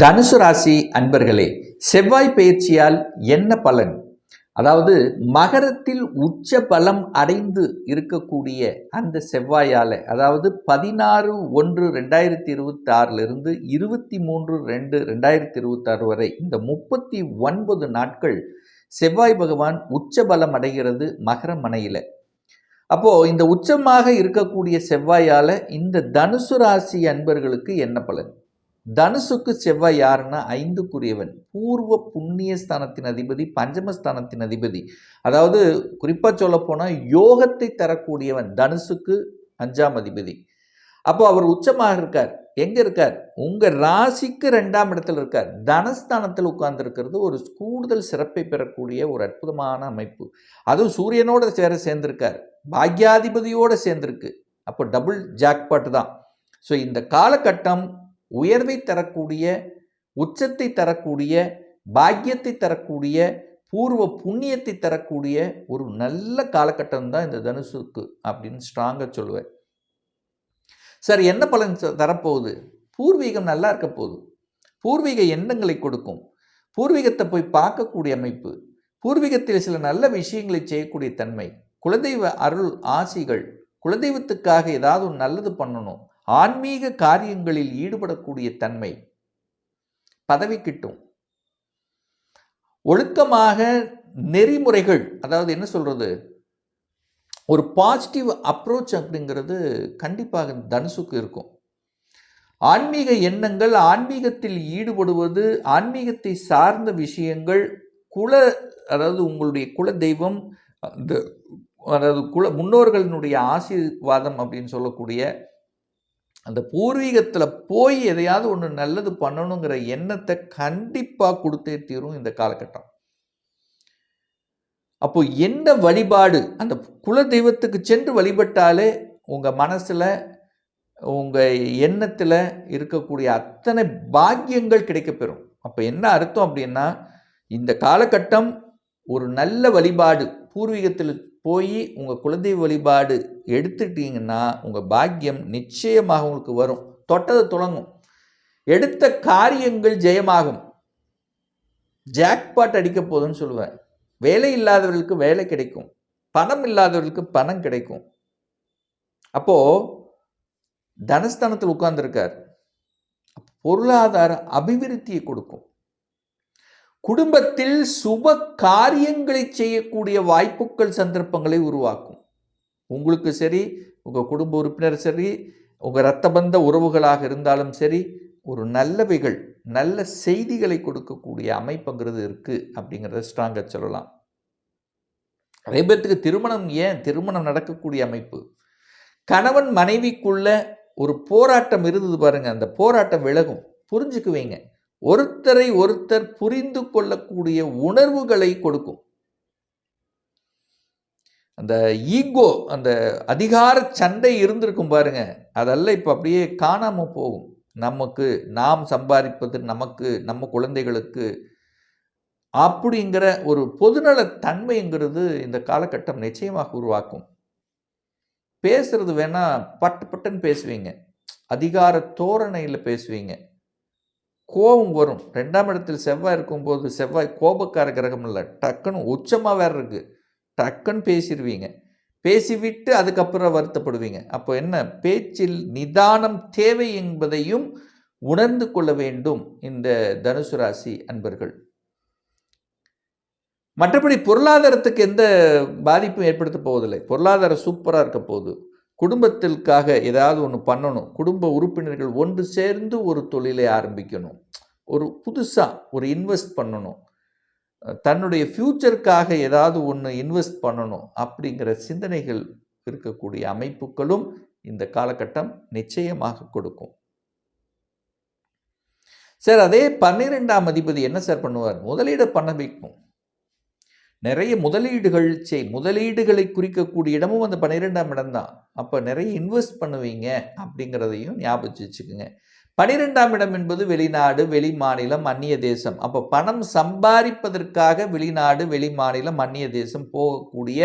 தனுசு ராசி அன்பர்களே செவ்வாய் பயிற்சியால் என்ன பலன்? அதாவது மகரத்தில் உச்ச பலம் அடைந்து இருக்கக்கூடிய அந்த செவ்வாயால் அதாவது பதினாறு ஒன்று ரெண்டாயிரத்தி இருபத்தி ஆறிலிருந்து இருபத்தி மூன்று ரெண்டு ரெண்டாயிரத்தி இருபத்தாறு வரை இந்த முப்பத்தி ஒன்பது நாட்கள் செவ்வாய் பகவான் உச்ச பலம் அடைகிறது மகர மனையில். அப்போ இந்த உச்சமாக இருக்கக்கூடிய செவ்வாயால இந்த தனுசு ராசி அன்பர்களுக்கு என்ன பலன்? தனுசுக்கு செவ்வாய் யாருன்னா ஐந்துக்குரியவன். பூர்வ புண்ணிய ஸ்தானத்தின் அதிபதி பஞ்சமஸ்தானத்தின் அதிபதி. அதாவது குறிப்பாக சொல்லப்போனால் யோகத்தை தரக்கூடியவன் தனுசுக்கு அஞ்சாம் அதிபதி. அப்போ அவர் உச்சமாக இருக்கார். எங்கே இருக்கார்? உங்கள் ராசிக்கு ரெண்டாம் இடத்துல இருக்கார். தனஸ்தானத்தில் உட்கார்ந்துருக்கிறது ஒரு கூடுதல் சிறப்பை பெறக்கூடிய ஒரு அற்புதமான அமைப்பு. அதுவும் சூரியனோட சேர சேர்ந்திருக்கார். பாக்யாதிபதியோடு சேர்ந்திருக்கு. அப்போ டபுள் ஜாக்பாட் தான். ஸோ இந்த காலகட்டம் உயர்வை தரக்கூடிய உச்சத்தை தரக்கூடிய பாக்கியத்தை தரக்கூடிய பூர்வ புண்ணியத்தை தரக்கூடிய ஒரு நல்ல காலகட்டம் தான் இந்த தனுசுக்கு அப்படின்னு ஸ்ட்ராங்காக சொல்லுவேன். சார் என்ன பலன் தரப்போகுது? பூர்வீகம் நல்லா இருக்க போகுது. பூர்வீக எண்ணங்களை கொடுக்கும். பூர்வீகத்தை போய் பார்க்கக்கூடிய அமைப்பு. பூர்வீகத்தில் சில நல்ல விஷயங்களை செய்யக்கூடிய தன்மை. குலதெய்வ அருள் ஆசிகள். குலதெய்வத்துக்காக ஏதாவது ஒரு நல்லது பண்ணணும். ஆன்மீக காரியங்களில் ஈடுபடக்கூடிய தன்மை பதவி கிட்டும். ஒழுக்கமாக நெறிமுறைகள் அதாவது என்ன சொல்கிறது ஒரு பாசிட்டிவ் அப்ரோச் அப்படிங்கிறது கண்டிப்பாக தனுசுக்கு இருக்கும். ஆன்மீக எண்ணங்கள் ஆன்மீகத்தில் ஈடுபடுவது ஆன்மீகத்தை சார்ந்த விஷயங்கள் குல அதாவது உங்களுடைய குல தெய்வம் அந்த அதாவது குல முன்னோர்களினுடைய ஆசீர்வாதம் அப்படின்னு சொல்லக்கூடிய அந்த பூர்வீகத்தில் போய் எதையாவது ஒன்று நல்லது பண்ணணுங்கிற எண்ணத்தை கண்டிப்பாக கொடுத்தே தீரும் இந்த காலகட்டம். அப்போ என்ன வழிபாடு? அந்த குல தெய்வத்துக்கு சென்று வழிபட்டாலே உங்கள் மனசில் உங்கள் எண்ணத்தில் இருக்கக்கூடிய அத்தனை பாக்கியங்கள் கிடைக்கப்பெறும். அப்போ என்ன அர்த்தம் அப்படின்னா இந்த காலகட்டம் ஒரு நல்ல வழிபாடு. பூர்வீகத்தில் போய் உங்கள் குலதெய்வ வழிபாடு எடுத்துட்டீங்கன்னா உங்கள் பாக்கியம் நிச்சயமாக உங்களுக்கு வரும். தொட்டது தொடங்கும் எடுத்த காரியங்கள் ஜெயமாகும். ஜாக்பாட் அடிக்க போதுன்னு சொல்லுவேன். வேலை இல்லாதவர்களுக்கு வேலை கிடைக்கும். பணம் இல்லாதவர்களுக்கு பணம் கிடைக்கும். அப்போது தனஸ்தானத்தில் உட்கார்ந்துருக்கார். பொருளாதார அபிவிருத்தியை கொடுக்கும். குடும்பத்தில் சுப காரியங்களை செய்யக்கூடிய வாய்ப்புகள் சந்தர்ப்பங்களை உருவாக்கும். உங்களுக்கு சரி உங்கள் குடும்ப உறுப்பினர் சரி உங்கள் இரத்த பந்த உறவுகளாக இருந்தாலும் சரி ஒரு நல்லவைகள் நல்ல செய்திகளை கொடுக்கக்கூடிய அமைப்புங்கிறது இருக்குது அப்படிங்கிறத ஸ்ட்ராங்காக சொல்லலாம். அதே பேர்த்துக்கு திருமணம் ஏன்? திருமணம் நடக்கக்கூடிய அமைப்பு. கணவன் மனைவிக்குள்ள ஒரு போராட்டம் இருந்தது பாருங்கள் அந்த போராட்டம் விலகும். புரிஞ்சுக்குவீங்க. ஒருத்தரை ஒருத்தர் புரிந்து கொள்ளக்கூடிய உணர்வுகளை கொடுக்கும். அந்த ஈகோ அந்த அதிகார சண்டை இருந்திருக்கும் பாருங்க. அதெல்லாம் இப்போ அப்படியே காணாமல் போகும். நமக்கு நாம் சம்பாதிப்பது நமக்கு நம்ம குழந்தைகளுக்கு அப்படிங்கிற ஒரு பொதுநல தன்மைங்கிறது இந்த காலகட்டம் நிச்சயமாக உருவாக்கும். பேசுறது வேணால் பட்டு பட்டுன்னு பேசுவீங்க. அதிகார தோரணையில் பேசுவீங்க. கோபம் வரும். ரெண்டாம் இடத்தில் செவ்வாய் இருக்கும்போது செவ்வாய் கோபக்கார கிரகம் இல்லை. டக்குன்னு உச்சமாக வேறு இருக்குது டக்குன்னு பேசிடுவீங்க பேசிவிட்டு அதுக்கப்புறம் வருத்தப்படுவீங்க. அப்போ என்ன? பேச்சில் நிதானம் தேவை என்பதையும் உணர்ந்து கொள்ள வேண்டும் இந்த தனுசு ராசி அன்பர்கள். மற்றபடி பொருளாதாரத்துக்கு எந்த பாதிப்பும் ஏற்படுத்த போவதில்லை. பொருளாதாரம் சூப்பராக இருக்க போகுது. குடும்பத்திற்காக ஏதாவது ஒன்று பண்ணணும். குடும்ப உறுப்பினர்கள் ஒன்று சேர்ந்து ஒரு தொழிலை ஆரம்பிக்கணும். ஒரு புதுசாக ஒரு இன்வெஸ்ட் பண்ணணும். தன்னுடைய ஃப்யூச்சருக்காக ஏதாவது ஒன்று இன்வெஸ்ட் பண்ணணும் அப்படிங்கிற சிந்தனைகள் இருக்கக்கூடிய அமைப்புகளும் இந்த காலகட்டம் நிச்சயமாக கொடுக்கும். சார் அதே பன்னிரெண்டாம் அதிபதி என்ன சார் பண்ணுவார்? முதலீடு பண்ண வைக்கும். நிறைய முதலீடுகள் செய் முதலீடுகளை குறிக்கக்கூடிய இடமும் அந்த பன்னிரெண்டாம் இடம் தான். அப்போ நிறைய இன்வெஸ்ட் பண்ணுவீங்க அப்படிங்கிறதையும் ஞாபகம் வச்சுக்கோங்க. பனிரெண்டாம் இடம் என்பது வெளிநாடு வெளி மாநிலம் அந்நிய தேசம். அப்போ பணம் சம்பாதிப்பதற்காக வெளிநாடு வெளி மாநிலம் அந்நிய தேசம் போகக்கூடிய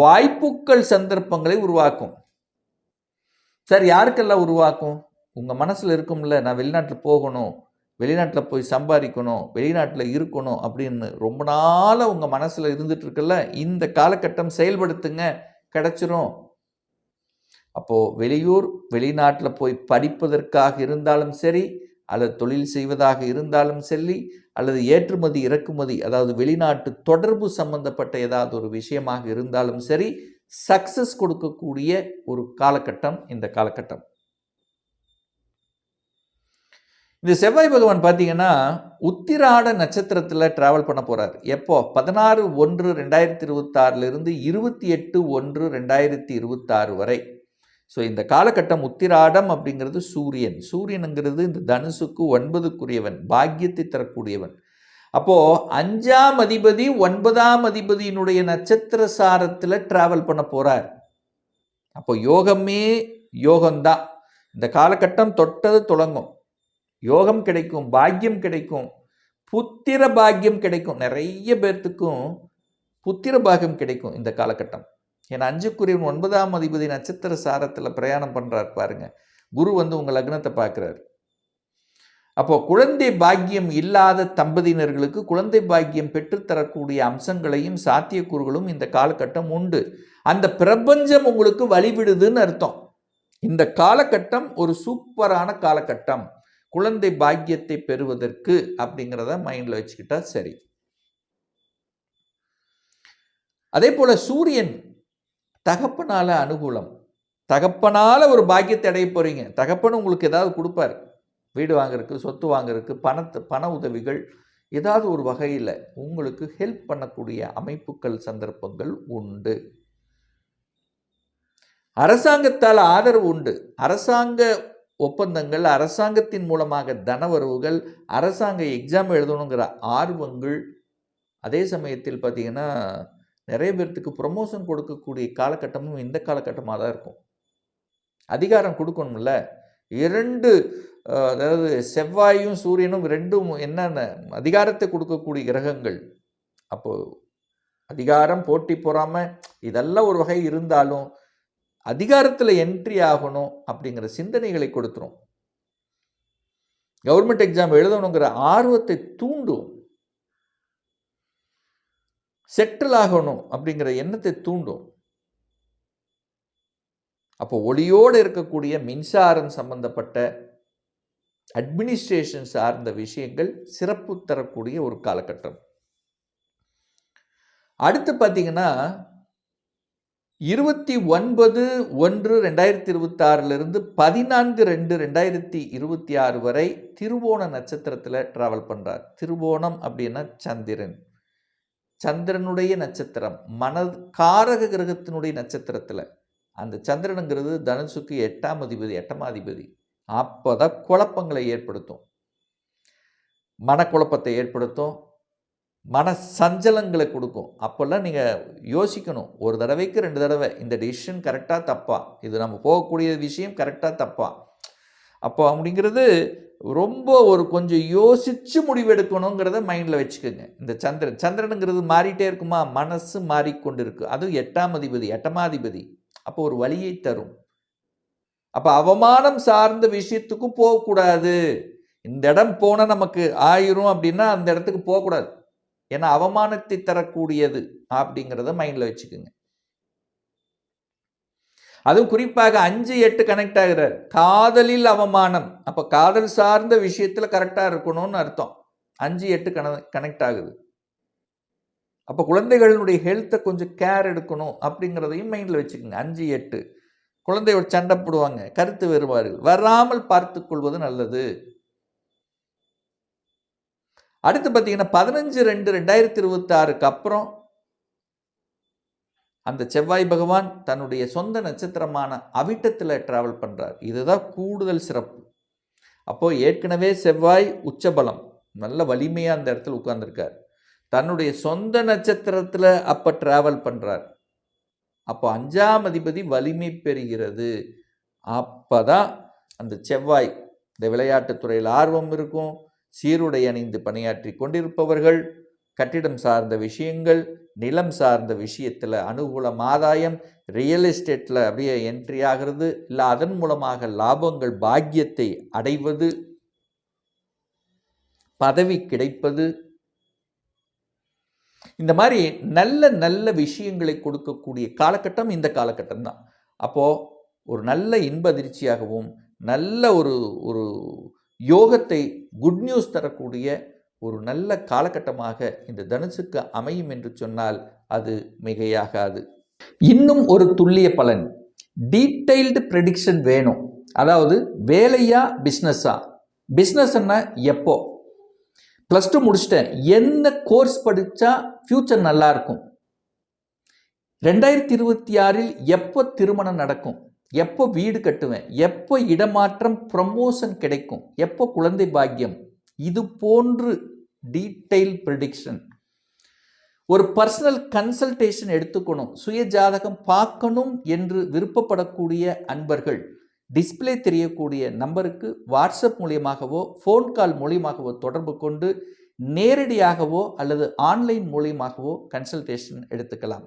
வாய்ப்புகள் சந்தர்ப்பங்களை உருவாக்கும். சார் யாருக்கெல்லாம் உருவாக்கும்? உங்கள் மனசில் இருக்கும்ல நான் வெளிநாட்டில் போகணும். வெளிநாட்டில் போய் சம்பாதிக்கணும் வெளிநாட்டில் இருக்கணும் அப்படின்னு ரொம்ப நாளாக உங்கள் மனசில் இருந்துட்டு இருக்குல்ல இந்த காலகட்டம் செயல்படுத்துங்க கிடச்சிரும். அப்போது வெளியூர் வெளிநாட்டில் போய் படிப்பதற்காக இருந்தாலும் சரி அல்லது தொழில் செய்வதாக இருந்தாலும் சரி அல்லது ஏற்றுமதி இறக்குமதி அதாவது வெளிநாட்டு தொடர்பு சம்பந்தப்பட்ட ஏதாவது ஒரு விஷயமாக இருந்தாலும் சரி சக்சஸ் கொடுக்கக்கூடிய ஒரு காலகட்டம் இந்த காலகட்டம். இந்த செவ்வாய் பகவான் பார்த்தீங்கன்னா உத்திராட நட்சத்திரத்தில் ட்ராவல் பண்ண போகிறார் எப்போ? பதினாறு ஒன்று ரெண்டாயிரத்தி இருபத்தாறுலேருந்து இருபத்தி எட்டு ஒன்று ரெண்டாயிரத்தி இருபத்தாறு வரை. ஸோ இந்த காலகட்டம் உத்திராடம் அப்படிங்கிறது சூரியன். சூரியனுங்கிறது இந்த தனுசுக்கு ஒன்பதுக்குரியவன் பாக்கியத்தை தரக்கூடியவன். அப்போது அஞ்சாம் அதிபதி ஒன்பதாம் அதிபதியினுடைய நட்சத்திர சாரத்தில் ட்ராவல் பண்ண போகிறார் அப்போ யோகமே யோகம்தான். இந்த காலகட்டம் தொட்டது தொடங்கும். யோகம் கிடைக்கும் பாக்கியம் கிடைக்கும் புத்திர பாக்கியம் கிடைக்கும். நிறைய பேர்த்துக்கும் புத்திர பாக்கியம் கிடைக்கும் இந்த காலகட்டம். ஏன்னா அஞ்சுக்குரியவன் ஒன்பதாம் அதிபதி நட்சத்திர சாரத்தில் பிரயாணம் பண்ணுறார் பாருங்க. குரு வந்து உங்கள் லக்னத்தை பார்க்குறாரு. அப்போ குழந்தை பாக்கியம் இல்லாத தம்பதியினர்களுக்கு குழந்தை பாக்கியம் பெற்றுத்தரக்கூடிய அம்சங்களையும் சாத்தியக்கூறுகளும் இந்த காலகட்டம் உண்டு. அந்த பிரபஞ்சம் உங்களுக்கு வழிவிடுதுன்னு அர்த்தம். இந்த காலகட்டம் ஒரு சூப்பரான காலகட்டம். குழந்தை பாக்கியத்தை பெறுவதற்கு அப்படிங்கிறத மைண்டில் வச்சுக்கிட்டா சரி. அதே போல் சூரியன் தகப்பனால் அனுகூலம். தகப்பனால் ஒரு பாக்கியத்தை அடைய போகிறீங்க தகப்பன் உங்களுக்கு ஏதாவது கொடுப்பார். வீடு வாங்குறதுக்கு சொத்து வாங்குறதுக்கு பணத்தை பண உதவிகள் ஏதாவது ஒரு வகையில் உங்களுக்கு ஹெல்ப் பண்ணக்கூடிய அமைப்புகள் சந்தர்ப்பங்கள் உண்டு. அரசாங்கத்தால் ஆதரவு உண்டு. அரசாங்க ஒப்பந்தங்கள் அரசாங்கத்தின் மூலமாக தனவரவுகள் அரசாங்க எக்ஸாம் எழுதணுங்கிற ஆர்வங்கள். அதே சமயத்தில் பார்த்தீங்கன்னா நிறைய பேர்த்துக்கு ப்ரொமோஷன் கொடுக்கக்கூடிய காலகட்டமும் இந்த காலகட்டமாக தான் இருக்கும். அதிகாரம் கொடுக்கணும்ல. இரண்டு அதாவது செவ்வாயும் சூரியனும் ரெண்டும் என்னென்ன அதிகாரத்தை கொடுக்கக்கூடிய கிரகங்கள்? அப்போது அதிகாரம் போட்டி போகாமல் இதெல்லாம் ஒரு வகை இருந்தாலும் அதிகாரத்தில் என்ட்ரி ஆகணும் அப்படிங்கிற சிந்தனைகளை கொடுத்துரும். கவர்மெண்ட் எக்ஸாம் எழுதணுங்கிற ஆர்வத்தை தூண்டும். செட்டில் ஆகணும் அப்படிங்கிற எண்ணத்தை தூண்டும். அப்போ ஒளியோடு இருக்கக்கூடிய மின்சாரம் சம்பந்தப்பட்ட அட்மினிஸ்ட்ரேஷன் சார்ந்த விஷயங்கள் சிறப்பு தரக்கூடிய ஒரு காலகட்டம். அடுத்து பார்த்தீங்கன்னா இருபத்தி ஒன்பது ஒன்று ரெண்டாயிரத்தி இருபத்தி பதினான்கு ரெண்டு ரெண்டாயிரத்தி இருபத்தி ஆறு வரை திருவோண நட்சத்திரத்தில் ட்ராவல் பண்ணுறார் திருவோணம் அப்படின்னா சந்திரன். சந்திரனுடைய நட்சத்திரம் மன காரக கிரகத்தினுடைய நட்சத்திரத்தில். அந்த சந்திரனுங்கிறது தனுசுக்கு எட்டாம் அதிபதி எட்டாம் அதிபதி. அப்போ தான் குழப்பங்களை ஏற்படுத்தும். மனக்குழப்பத்தை ஏற்படுத்தும். மன சஞ்சலங்களை கொடுக்கும். அப்போல்லாம் நீங்கள் யோசிக்கணும். ஒரு தடவைக்கு ரெண்டு தடவை இந்த டிசிஷன் கரெக்டாக தப்பா? இது நம்ம போகக்கூடிய விஷயம் கரெக்டாக தப்பா? அப்போ அப்படிங்கிறது ரொம்ப ஒரு கொஞ்சம் யோசித்து முடிவெடுக்கணுங்கிறத மைண்டில் வச்சுக்கோங்க. இந்த சந்திரன் சந்திரனுங்கிறது மாறிட்டே இருக்குமா? மனசு மாறிக்கொண்டு இருக்கு அதுவும் எட்டாம் அதிபதி எட்டமாதிபதி. அப்போ ஒரு வழியை தரும். அப்போ அவமானம் சார்ந்த விஷயத்துக்கும் போகக்கூடாது. இந்த இடம் போனால் நமக்கு ஆயிரும் அப்படின்னா அந்த இடத்துக்கு போகக்கூடாது. ஏன்னா அவமானத்தை தரக்கூடியது அப்படிங்கிறத மைண்டில் வச்சுக்கோங்க. அதுவும் குறிப்பாக அஞ்சு எட்டு கனெக்ட் ஆகிறார். காதலில் அவமானம். அப்போ காதல் சார்ந்த விஷயத்தில் கரெக்டாக இருக்கணும்னு அர்த்தம். அஞ்சு எட்டு கன கனெக்ட் ஆகுது. அப்போ குழந்தைகளுடைய ஹெல்த்தை கொஞ்சம் கேர் எடுக்கணும் அப்படிங்கிறதையும் மைண்டில் வச்சுக்கோங்க. அஞ்சு எட்டு. குழந்தையோட சண்டை போடுவாங்க. கருத்து வேறுபாடுகள். வராமல் பார்த்து கொள்வது நல்லது. அடுத்து பார்த்தீங்கன்னா பதினஞ்சு ரெண்டு ரெண்டாயிரத்தி இருபத்தி ஆறுக்கு அப்புறம் அந்த செவ்வாய் பகவான் தன்னுடைய சொந்த நட்சத்திரமான அவிட்டத்தில் ட்ராவல் பண்ணுறார் இதுதான் கூடுதல் சிறப்பு. அப்போது ஏற்கனவே செவ்வாய் உச்சபலம் நல்ல வலிமையாக அந்த இடத்துல உட்கார்ந்துருக்கார். தன்னுடைய சொந்த நட்சத்திரத்தில் அப்போ ட்ராவல் பண்ணுறார் அப்போ அஞ்சாம் அதிபதி வலிமை பெறுகிறது. அப்போ தான் அந்த செவ்வாய் இந்த விளையாட்டுத்துறையில் ஆர்வம் இருக்கும். சீருடை அணிந்து பணியாற்றி கொண்டிருப்பவர்கள் கட்டிடம் சார்ந்த விஷயங்கள் நிலம் சார்ந்த விஷயத்தில் அனுகூலம் ஆதாயம் ரியல் எஸ்டேட்டில் அப்படியே என்ட்ரி ஆகிறது இல்லை அதன் மூலமாக லாபங்கள் பாக்கியத்தை அடைவது பதவி கிடைப்பது. இந்த மாதிரி நல்ல நல்ல விஷயங்களை கொடுக்கக்கூடிய காலகட்டம் இந்த காலகட்டம் தான். அப்போது ஒரு நல்ல இன்ப அதிர்ச்சியாகவும் நல்ல ஒரு ஒரு யோகத்தை குட் நியூஸ் தரக்கூடிய ஒரு நல்ல காலகட்டமாக இந்த தனுசுக்கு அமையும் என்று சொன்னால் அது மிகையாகாது. இன்னும் ஒரு துல்லிய பலன். டீட்டெயில்டு ப்ரெடிக்ஷன் வேணும். அதாவது வேலையா பிஸ்னஸா பிஸ்னஸ்ன்னா எப்போ? ப்ளஸ் டூ முடிச்சிட்டேன். என்ன கோர்ஸ் படித்தா ஃப்யூச்சர் நல்லாயிருக்கும் ரெண்டாயிரத்தி இருபத்தி ஆறில் எப்போ திருமணம் நடக்கும்? எப்போ வீடு கட்டுவேன்? எப்போ இடமாற்றம் ப்ரமோஷன் கிடைக்கும்? எப்போ குழந்தை பாக்கியம்? இது போன்று டீட்டெயில் ப்ரிடிக்ஷன் ஒரு பர்சனல் கன்சல்டேஷன் எடுத்துக்கணும். சுய ஜாதகம் பார்க்கணும் என்று விருப்பப்படக்கூடிய அன்பர்கள் டிஸ்ப்ளே தெரியக்கூடிய நம்பருக்கு வாட்ஸ்அப் மூலியமாகவோ ஃபோன் கால் மூலியமாகவோ தொடர்பு கொண்டு நேரடியாகவோ அல்லது ஆன்லைன் மூலியமாகவோ கன்சல்டேஷன் எடுத்துக்கலாம்.